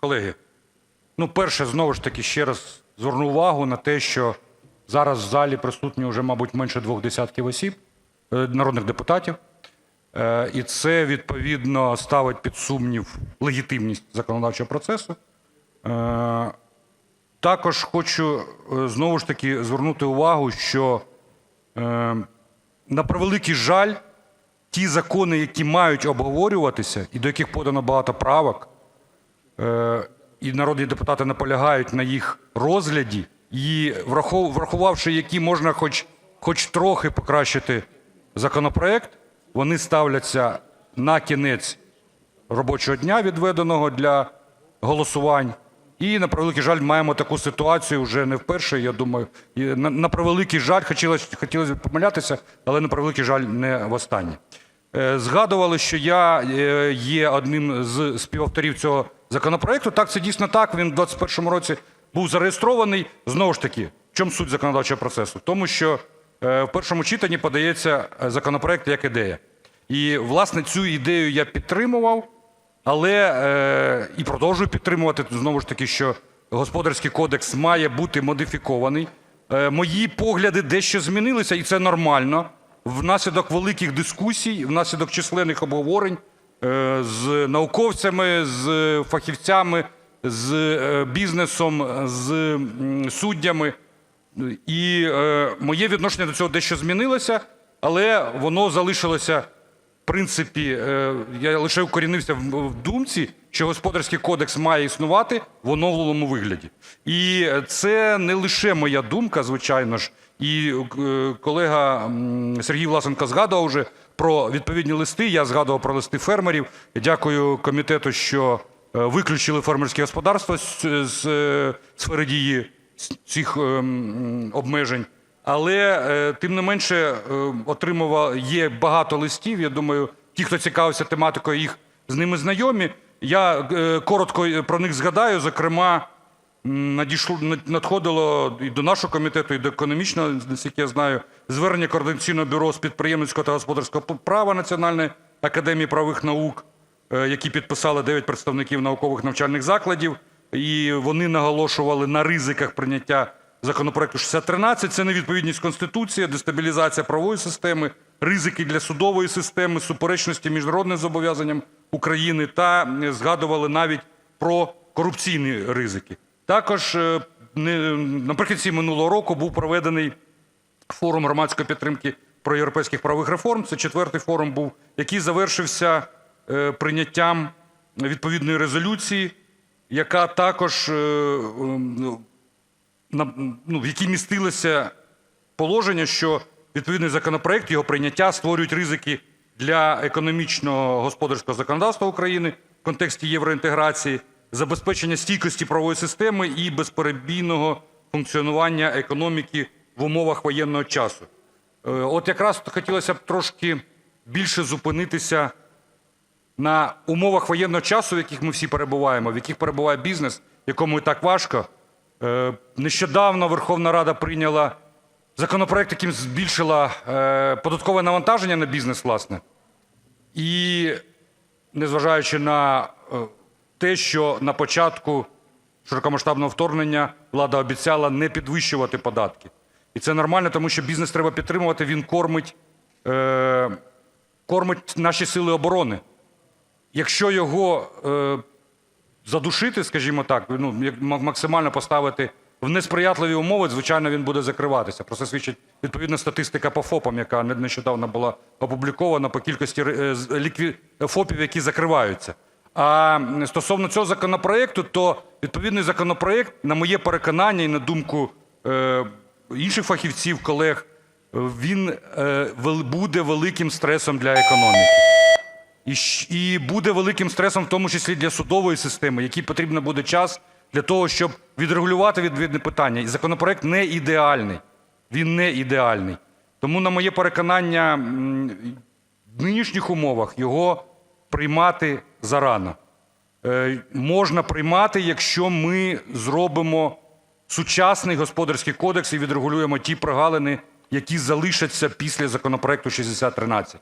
Колеги, ну, перше, знову ж таки, ще раз зверну увагу на те, що зараз в залі присутні вже, мабуть, менше двох десятків осіб, е, народних депутатів. Е, І це, відповідно, ставить під сумнів легітимність законодавчого процесу. Е, Також хочу знову ж таки звернути увагу, що, на превеликий жаль, ті закони, які мають обговорюватися, і до яких подано багато правок, і народні депутати наполягають на їх розгляді, і врахувавши, які можна хоч, трохи покращити законопроект, вони ставляться на кінець робочого дня, відведеного для голосувань. І на превеликий жаль, маємо таку ситуацію вже не вперше. Я думаю, на превеликий жаль, хотілося хотілося б помилятися, але на превеликий жаль, не востаннє. Е, Згадували, що я е, є одним з співавторів цього законопроекту. Так, це дійсно так. Він в 2021 році був зареєстрований. Знову ж таки, в чому суть законодавчого процесу? В тому, що е, в першому читанні подається е, законопроект як ідея. І, власне, цю ідею я підтримував. Але е, і продовжую підтримувати знову ж таки, що господарський кодекс має бути модифікований. Е, мої погляди дещо змінилися, і це нормально. Внаслідок великих дискусій, внаслідок численних обговорень з науковцями, з фахівцями, з е, бізнесом, з суддями. І е, моє відношення до цього дещо змінилося, але воно залишилося в принципі, е, я лише укорінився в думці, що господарський кодекс має існувати в оновленому вигляді. І це не лише моя думка, звичайно ж. І е, колега Сергій Власенко згадував вже про відповідні листи. Я згадував про листи фермерів. Дякую комітету, що е, виключили фермерські господарства з, е, сфери дії цих обмежень. Але тим не менше отримував є багато листів. Я думаю, ті, хто цікавився тематикою, їх з ними знайомі. Я коротко про них згадаю. Зокрема, надходило і до нашого комітету, і до економічного, наскільки я знаю, звернення координаційного бюро з підприємницького та господарського права Національної академії правових наук, е, які підписали 9 представників наукових навчальних закладів, і вони наголошували на ризиках прийняття законопроекту 6013. Це невідповідність Конституції, дестабілізація правової системи, ризики для судової системи, суперечності міжнародним зобов'язанням України та е, згадували навіть про корупційні ризики. Також е, наприкінці минулого року був проведений форум громадської підтримки проєвропейських правових реформ. Це четвертий форум був, який завершився е, прийняттям відповідної резолюції, яка також е, ем, ну, в якій містилося положення, що відповідний законопроект, його прийняття створюють ризики для економічного господарського законодавства України в контексті євроінтеграції, забезпечення стійкості правової системи і безперебійного функціонування економіки в умовах воєнного часу. Е, От якраз хотілося б трошки більше зупинитися на умовах воєнного часу, в яких ми всі перебуваємо, в яких перебуває бізнес, якому і так важко. Е, Нещодавно Верховна Рада прийняла законопроект, яким збільшила е, податкове навантаження на бізнес, власне. І незважаючи на те, що на початку широкомасштабного вторгнення влада обіцяла не підвищувати податки. І це нормально, тому що бізнес треба підтримувати, він кормить, е, кормить наші сили оборони. Якщо його е, задушити, скажімо так, ну, максимально поставити в несприятливі умови, звичайно, він буде закриватися. Про це свідчить відповідна статистика по ФОПам, яка не- нещодавно була опублікована по кількості е, лікві... ФОПів, які закриваються. А стосовно цього законопроекту, то відповідний законопроект, на моє переконання і на думку е, інших фахівців, колег, він е, буде великим стресом для економіки. І, буде великим стресом, в тому числі для судової системи, який потрібно буде час для того, щоб відрегулювати відповідне питання. І законопроект не ідеальний. Він не ідеальний. Тому, на моє переконання, в нинішніх умовах його приймати зарано. Е, Можна приймати, якщо ми зробимо сучасний господарський кодекс і відрегулюємо ті прогалини, які залишаться після законопроекту 6013.